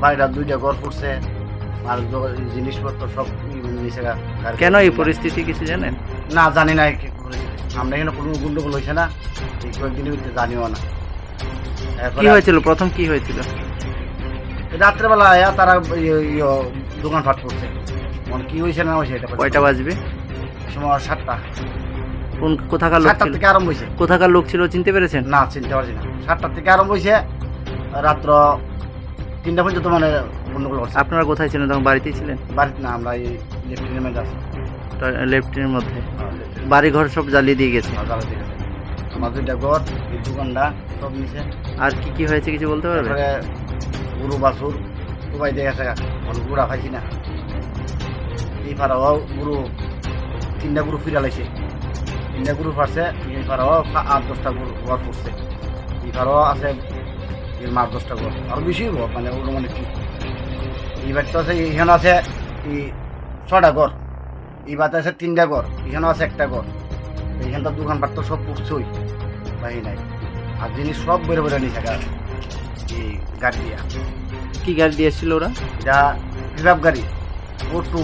বাড়িটা দুইটা ঘর পড়ছে আর জিনিসপত্র সব নিচে কেন এই পরিস্থিতি কিছু জানেন? না জানি না আমরা এখানে কোনো গন্ডগোল হয়েছে না? এই কয়েকদিনের ভিতরে জানিও না। কি হয়েছিল? প্রথম কি হয়েছিল? রাত্রেবেলা আয়া তারা ইয়ে- ইয়ে দোকান ফাট করছে। মানে কি হয়েছে না হয়েছে এটা কয়টা বাজবে? সময় সাতটা। কোন কোথাকার লোক সাতটার ছিল? থেকে আরম্ভ হয়েছে। কোথাকার লোক ছিল চিনতে পেরেছেন? না চিনতে পারছি না। সাতটার থেকে আরম্ভ হয়েছে। রাত্র তিনটা পর্যন্ত মানে গন্ডগোল করছে আপনারা কোথায় ছিলেন? তখন বাড়িতেই ছিলেন? বাড়িতে না আমরা এই লেফটেন্যান্ট আছি। লেফটের মধ্যে? হ্যাঁ, বাড়ি ঘর সব জ্বালিয়ে দিয়ে গেছে? আমার জ্বালা দিয়ে গেছে। আমার দুইটা ঘর এই দোকানটা সব নিচে। আর কি কি হয়েছে কিছু বলতে তারপরে গরু বাছুর সবাই দিয়ে গেছে। মানে গুড়া খাইছি না। এই পাড়াও গরু তিনটা গরু ফিরা লাইছে। তিনটা গরু পারছে এই পাড়াও আট দশটা গরু ঘর পড়ছে এই পাড়াও আছে এর মার দশটা ঘর আরও বেশি হব মানে ওগুলো মানে কি? এইবার তো আছে এখানে আছে এই ছটা ঘর। এইবার আছে তিনটা ঘর এখানেও আছে একটা ঘর। এইখানটা দোকানপাট তো সব পড়ছই বাহি নাই। আর জিনিস সব বেরো বেরো নিয়ে থাকা এই গাড়ি দিয়া। কি গাড়ি দিয়ে এসেছিল ওরা? যা রিজার্ভ গাড়ি ও টু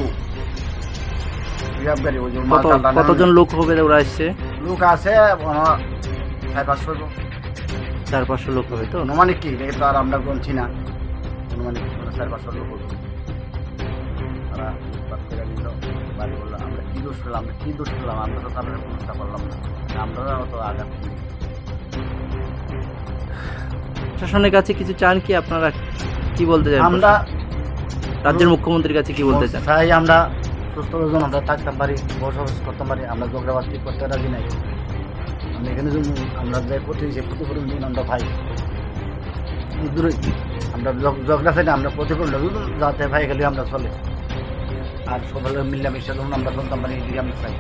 রিজার্ভ গাড়ি ওই যে কতজন লোক হবে ওরা এসছে? লোক আছে আমার সাড়ে পাঁচশো লোক। চার পাঁচশো লোক হবে তো? অনুমানিক কি? তো আর আমরা গুনছি না। অনুমানিক মানে সাড়ে পাঁচশো লোক হবে। তারা লুটপাট করে নিল। বাড়ি বলল আমরা কী দোষ করলাম আমরা কী দোষ করলাম আমরা তো তাদের ব্যবস্থা করলাম না। আমরা অত আঘাত করিনি। প্রশাসনের কাছে কিছু চান কি? আপনারা কি বলতে চান? আমরা রাজ্যের মুখ্যমন্ত্রীর কাছে কি বলতে চান? চাই আমরা সুস্থ যেন আমরা থাকতে পারি বসবাস করতে পারি। আমরা যোগ্যবাদী করতে রাজি নাই। আমরা এখানে যে আমরা যে ক্ষতি হয়েছে ক্ষতিপূরণ দিন আমরা ভাই। দূরে আমরা ঝগড়া না আমরা প্রতিফলন যাতে ভাই গেলে আমরা চলে। আর সবাই মিলামিশা যখন আমরা চলতাম বানিয়ে দিকে আমরা চাই।